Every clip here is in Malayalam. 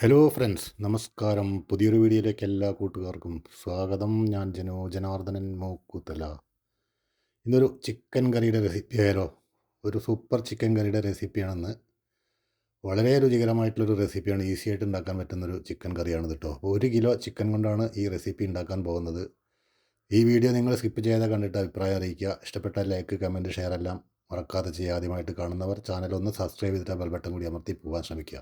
ഹലോ ഫ്രണ്ട്സ് നമസ്കാരം. പുതിയൊരു വീഡിയോയിലേക്ക് എല്ലാ കൂട്ടുകാർക്കും സ്വാഗതം. ഞാൻ ജനോ ജനാർദ്ദനൻ മൂക്കുത്തല. ഇന്നൊരു ചിക്കൻ കറിയുടെ റെസിപ്പി ആയാലോ? ഒരു സൂപ്പർ ചിക്കൻ കറിയുടെ റെസിപ്പിയാണെന്ന് വളരെ രുചികരമായിട്ടുള്ളൊരു റെസിപ്പിയാണ് ഈസി ആയിട്ട് ഉണ്ടാക്കാൻ പറ്റുന്നൊരു ചിക്കൻ കറിയാണ് കേട്ടോ ഒരു കിലോ ചിക്കൻ കൊണ്ടാണ് ഈ റെസിപ്പി ഉണ്ടാക്കാൻ പോകുന്നത്. ഈ വീഡിയോ നിങ്ങൾ സ്കിപ്പ് ചെയ്താൽ കണ്ടിട്ട് അഭിപ്രായം അറിയിക്കുക. ഇഷ്ടപ്പെട്ട ലൈക്ക് കമന്റ് ഷെയർ എല്ലാം മറക്കാതെ ചെയ്യുക ആദ്യമായിട്ട് കാണുന്നവർ ചാനൽ ഒന്ന് സബ്സ്ക്രൈബ് ചെയ്തിട്ട് ബെൽ ബട്ടൺ കൂടി അമർത്തി പോകാൻ ശ്രമിക്കുക.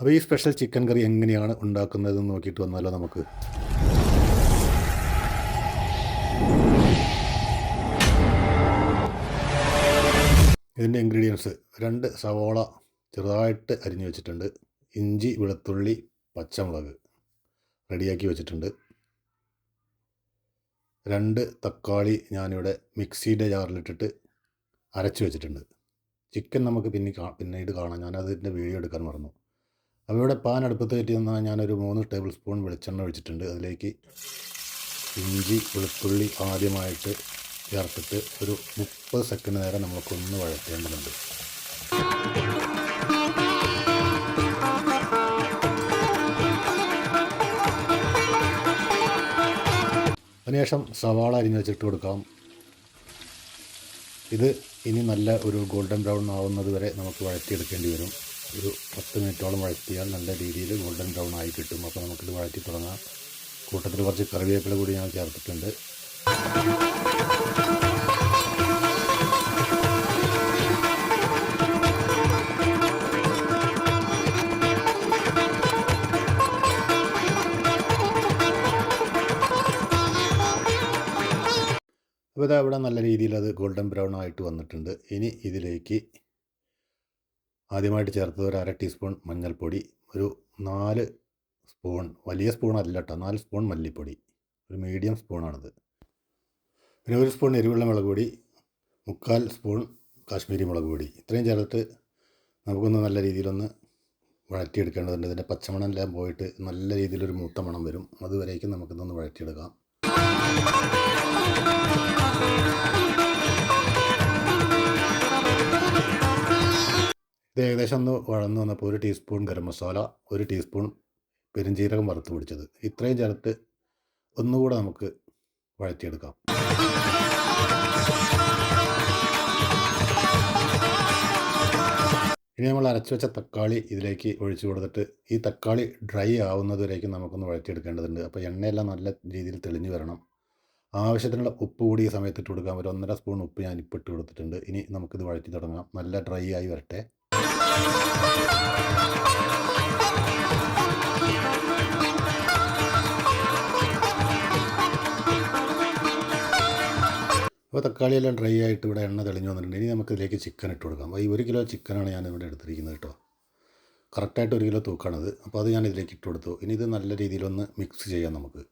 അപ്പോൾ ഈ സ്പെഷ്യൽ ചിക്കൻ കറി എങ്ങനെയാണ് ഉണ്ടാക്കുന്നതെന്ന് നോക്കിയിട്ട് വന്നാലോ നമുക്ക്. ഇതിന്റെ ഇൻഗ്രീഡിയൻസ് രണ്ട് സവോള ചെറുതായിട്ട് അരിഞ്ഞു വെച്ചിട്ടുണ്ട്. ഇഞ്ചി വെളുത്തുള്ളി പച്ചമുളക് റെഡിയാക്കി വെച്ചിട്ടുണ്ട്. രണ്ട് തക്കാളി ഞാനിവിടെ മിക്സിയുടെ ജാറിലിട്ടിട്ട് അരച്ച് വെച്ചിട്ടുണ്ട്. ചിക്കൻ നമുക്ക് പിന്നെ പിന്നീട് കാണാം. ഞാനതിന്റെ വീഡിയോ എടുക്കാൻ മറന്നു. ഇവിടെ പാൻ അടുപ്പത്ത് കയറ്റി തന്നാൽ ഞാനൊരു മൂന്ന് ടേബിൾ സ്പൂൺ വെളിച്ചെണ്ണ ഒഴിച്ചിട്ടുണ്ട്. അതിലേക്ക് ഇഞ്ചി വെളുത്തുള്ളി ആദ്യമായിട്ട് ചേർത്തിട്ട് ഒരു മുപ്പത് സെക്കൻഡ് നേരം നമുക്കൊന്ന് വഴറ്റേണ്ടതുണ്ട്. അതിനുശേഷം സവാള അരിഞ്ഞ് വെച്ചിട്ട് കൊടുക്കാം. ഇത് ഇനി നല്ല ഒരു ഗോൾഡൻ ബ്രൗൺ ആവുന്നത് വരെ നമുക്ക് വഴറ്റിയെടുക്കേണ്ടി വരും. ഒരു പത്ത് മിനിറ്റോളം വഴറ്റിയാൽ നല്ല രീതിയിൽ ഗോൾഡൻ ബ്രൗൺ ആയി കിട്ടും. അപ്പോൾ നമുക്കിത് വഴറ്റി തുടങ്ങാം. കൂട്ടത്തിൽ കുറച്ച് കറിവേപ്പില കൂടി ഞാൻ ചേർത്തിട്ടുണ്ട്. അപ്പോൾ ഇതാ ഇവിടെ നല്ല രീതിയിൽ അത് ഗോൾഡൻ ബ്രൗൺ ആയിട്ട് വന്നിട്ടുണ്ട്. ഇനി ഇതിലേക്ക് ആദ്യമായിട്ട് ചേർത്തത് ഒരു അര ടീസ്പൂൺ മഞ്ഞൾപ്പൊടി ഒരു നാല് സ്പൂൺ വലിയ സ്പൂൺ അല്ല കേട്ടോ നാല് സ്പൂൺ മല്ലിപ്പൊടി ഒരു മീഡിയം സ്പൂണാണിത്. പിന്നെ ഒരു സ്പൂൺ എരിവുള്ള മുളക് പൊടി മുക്കാൽ സ്പൂൺ കാശ്മീരി മുളക് പൊടി. ഇത്രയും ചേർത്ത് നമുക്കൊന്ന് നല്ല രീതിയിലൊന്ന് വഴറ്റിയെടുക്കേണ്ടതുണ്ട്. ഇതിന്റെ പച്ചമണം എല്ലാം പോയിട്ട് നല്ല രീതിയിലൊരു മൂത്ത മണം വരും. അതുവരേക്കും നമുക്കിതൊന്ന് വഴറ്റിയെടുക്കാം. ഇത് ഏകദേശം ഒന്ന് വളർന്നു വന്നപ്പോൾ ഒരു ടീസ്പൂൺ ഗരം മസാല ഒരു ടീസ്പൂൺ പെരുംജീരകം വറുത്ത് പിടിച്ചത്. ഇത്രയും ചേർത്ത് ഒന്നുകൂടെ നമുക്ക് വഴറ്റിയെടുക്കാം. ഇനി നമ്മൾ അരച്ചു വെച്ച തക്കാളി ഇതിലേക്ക് ഒഴിച്ചു കൊടുത്തിട്ട് ഈ തക്കാളി ഡ്രൈ ആവുന്നതുവരേക്കും നമുക്കൊന്ന് വഴറ്റിയെടുക്കേണ്ടതുണ്ട്. അപ്പോൾ എണ്ണയെല്ലാം നല്ല രീതിയിൽ തെളിഞ്ഞു വരണം. ആവശ്യത്തിനുള്ള ഉപ്പ് കൂടി ഈ സമയത്ത് ഇട്ട് കൊടുക്കാം. ഒരു ഒന്നര സ്പൂൺ ഉപ്പ് ഞാൻ ഇപ്പോൾ ഇട്ട് കൊടുത്തിട്ടുണ്ട്. ഇനി നമുക്കിത് വഴറ്റി തുടങ്ങാം. നല്ല ഡ്രൈ ആയി വരട്ടെ. അപ്പോൾ തക്കാളിയെല്ലാം ഡ്രൈ ആയിട്ട് ഇവിടെ എണ്ണ തെളിഞ്ഞു വന്നിട്ടുണ്ട്. ഇനി നമുക്ക് ഇതിലേക്ക് ചിക്കൻ ഇട്ട് കൊടുക്കാം. അപ്പോൾ ഈ ഒരു കിലോ ചിക്കനാണ് ഞാൻ ഇവിടെ എടുത്തിരിക്കുന്നത് കേട്ടോ. കറക്റ്റായിട്ട് ഒരു കിലോ തൂക്കാണത് അപ്പോൾ അത് ഞാൻ ഇതിലേക്ക് ഇട്ട് കൊടുത്തു. ഇനി ഇത് നല്ല രീതിയിലൊന്ന് മിക്സ് ചെയ്യാം നമുക്ക്.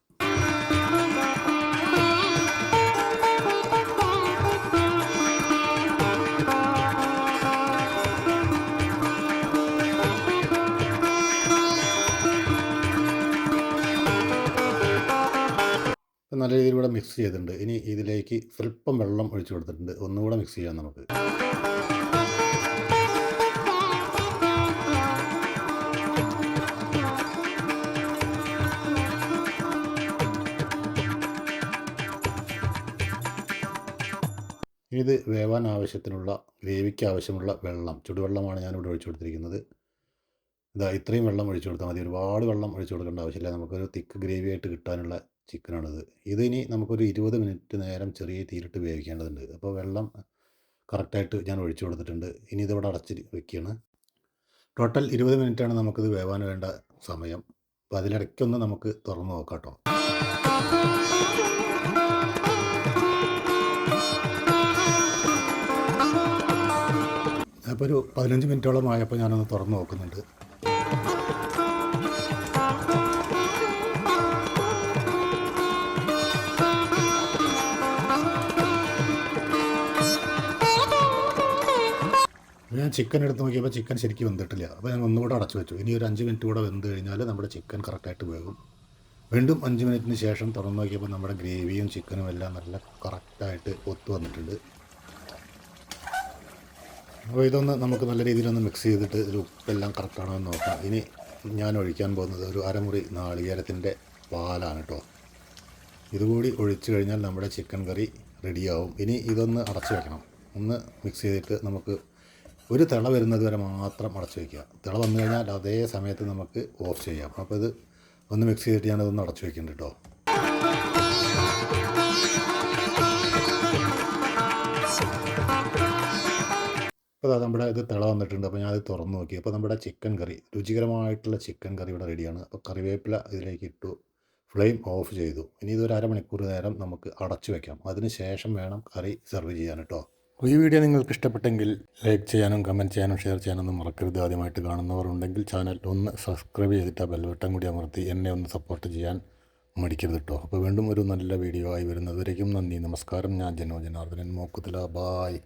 നല്ല രീതിയിൽ ഇവിടെ മിക്സ് ചെയ്തിട്ടുണ്ട്. ഇനി ഇതിലേക്ക് സ്വല്പം വെള്ളം ഒഴിച്ചു കൊടുത്തിട്ടുണ്ട്. ഒന്നുകൂടെ മിക്സ് ചെയ്യാം നമുക്ക്. ഇത് വേവാൻ ആവശ്യത്തിനുള്ള ഗ്രേവിക്ക് ആവശ്യമുള്ള വെള്ളം ചുടുവെള്ളമാണ് ഞാനിവിടെ ഒഴിച്ചു കൊടുത്തിരിക്കുന്നത്. ഇതാ ഇത്രയും വെള്ളം ഒഴിച്ചു കൊടുത്താൽ മതി. ഒരുപാട് വെള്ളം ഒഴിച്ചു കൊടുക്കേണ്ട ആവശ്യമില്ല. നമുക്കൊരു തിക്ക് ഗ്രേവി ആയിട്ട് കിട്ടാനുള്ള ചിക്കനാണിത്. ഇതിനി നമുക്കൊരു ഇരുപത് മിനിറ്റ് നേരം ചെറിയ തീരിട്ട് വേവിക്കേണ്ടതുണ്ട്. അപ്പോൾ വെള്ളം കറക്റ്റായിട്ട് ഞാൻ ഒഴിച്ചു കൊടുത്തിട്ടുണ്ട്. ഇനി ഇതിവിടെ അടച്ച് വെക്കുകയാണ്. ടോട്ടൽ ഇരുപത് മിനിറ്റാണ് നമുക്കിത് വേവാൻ വേണ്ട സമയം. അപ്പോൾ അതിലിടയ്ക്കൊന്ന് നമുക്ക് തുറന്ന് നോക്കാം കേട്ടോ. അപ്പോൾ ഒരു പതിനഞ്ച് മിനിറ്റോളം ആയപ്പോൾ ഞാനൊന്ന് തുറന്ന് നോക്കുന്നുണ്ട്. ചിക്കൻ എടുത്ത് നോക്കിയപ്പോൾ ചിക്കൻ ശരിക്കും വെന്തിട്ടില്ല. അപ്പോൾ ഞാൻ ഒന്നുകൂടെ അടച്ചു വെച്ചു. ഇനി ഒരു അഞ്ച് മിനിറ്റ് കൂടെ വെന്ത് കഴിഞ്ഞാൽ നമ്മുടെ ചിക്കൻ കറക്റ്റായിട്ട് വേകും വീണ്ടും അഞ്ച് മിനിറ്റിന് ശേഷം തുറന്നു നോക്കിയപ്പോൾ നമ്മുടെ ഗ്രേവിയും ചിക്കനും എല്ലാം നല്ല കറക്റ്റായിട്ട് ഒത്തു വന്നിട്ടുണ്ട്. അപ്പോൾ ഇതൊന്ന് നമുക്ക് നല്ല രീതിയിലൊന്ന് മിക്സ് ചെയ്തിട്ട് ഇതിൽ ഉപ്പെല്ലാം കറക്റ്റാണോ എന്ന് നോക്കാം. ഇനി ഞാൻ ഒഴിക്കാൻ പോകുന്നത് ഒരു അരമുറി നാളികേരത്തിന്റെ പാലാണ് കേട്ടോ ഇതുകൂടി ഒഴിച്ചു കഴിഞ്ഞാൽ നമ്മുടെ ചിക്കൻ കറി റെഡിയാവും ഇനി ഇതൊന്ന് അടച്ചു വെക്കണം. ഒന്ന് മിക്സ് ചെയ്തിട്ട് നമുക്ക് ഒരു തിള വരുന്നത് വരെ മാത്രം അടച്ചു വയ്ക്കുക. തിള വന്നു കഴിഞ്ഞാൽ അതേ സമയത്ത് നമുക്ക് ഓഫ് ചെയ്യാം. അപ്പോൾ ഇത് ഒന്ന് മിക്സ് ചെയ്തിട്ട് ഞാനതൊന്ന് അടച്ചു വയ്ക്കുന്നുണ്ട് കേട്ടോ. അപ്പോൾ നമ്മുടെ ഇത് തിള വന്നിട്ടുണ്ട്. അപ്പോൾ ഞാനത് തുറന്ന് നോക്കി. അപ്പോൾ നമ്മുടെ ചിക്കൻ കറി രുചികരമായിട്ടുള്ള ചിക്കൻ കറി ഇവിടെ റെഡിയാണ് അപ്പോൾ കറിവേപ്പില ഇതിലേക്ക് ഇട്ടു. ഫ്ലെയിം ഓഫ് ചെയ്തു. ഇനി ഇതൊരു അരമണിക്കൂർ നേരം നമുക്ക് അടച്ചു വയ്ക്കാം. അതിന് ശേഷം വേണം കറി സെർവ് ചെയ്യാൻ കേട്ടോ. ഈ വീഡിയോ നിങ്ങൾക്ക് ഇഷ്ടപ്പെട്ടെങ്കിൽ ലൈക്ക് ചെയ്യാനും കമന്റ് ചെയ്യാനും ഷെയർ ചെയ്യാനൊന്നും മറക്കരുത്. ആദ്യമായിട്ട് കാണുന്നവർ ഉണ്ടെങ്കിൽ ചാനൽ ഒന്ന് സബ്സ്ക്രൈബ് ചെയ്തിട്ട് ആ ബെൽബട്ടൺ കൂടി അമർത്തി എന്നെ ഒന്ന് സപ്പോർട്ട് ചെയ്യാൻ മടിക്കരുത് കേട്ടോ അപ്പോൾ വീണ്ടും ഒരു നല്ല വീഡിയോ ആയി വരുന്നതുവരേക്കും നന്ദി. നമസ്കാരം. ഞാൻ ജനോ ജനാർദ്ദനൻ. മോക്കുതല. ബായ്